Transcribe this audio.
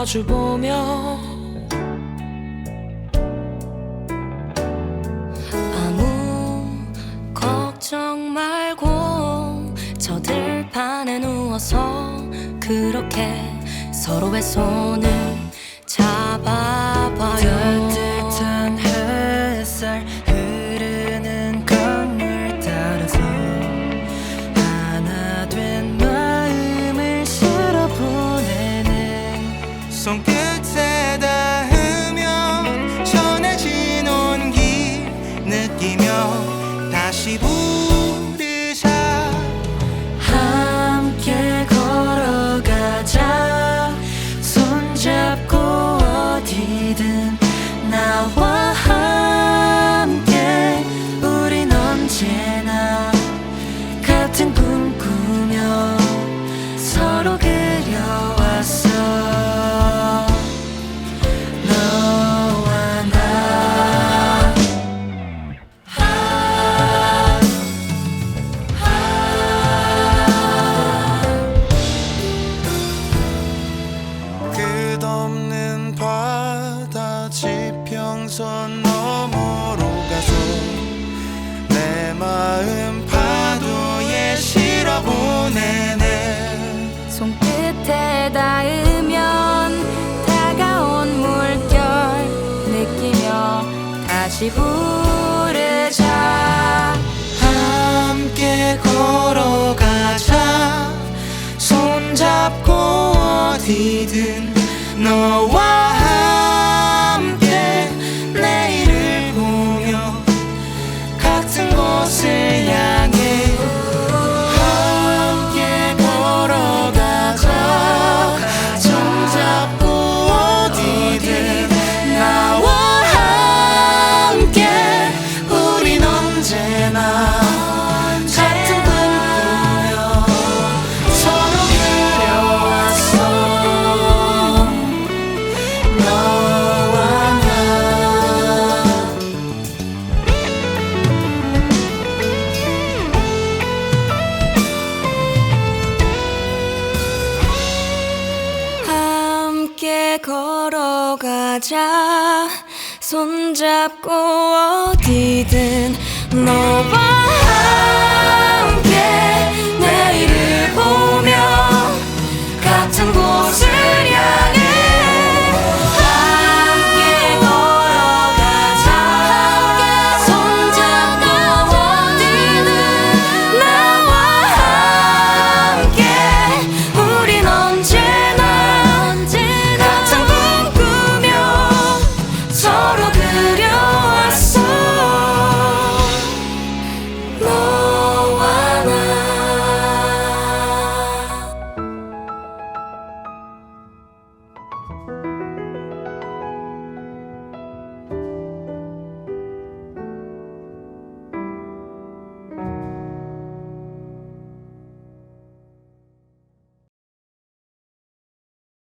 마주보며 아무 걱정 말고 저 들판에 누워서 그렇게 서로의 손을 잡아 어디든 나와 선 너머로 가서 내 마음 파도에 실어 보내네. 손끝에 닿으면 다가온 물결 느끼며 다시 부르자. 함께 걸어가자. 손잡고 어디든 너와 걸어가자. 손잡고 어디든 너와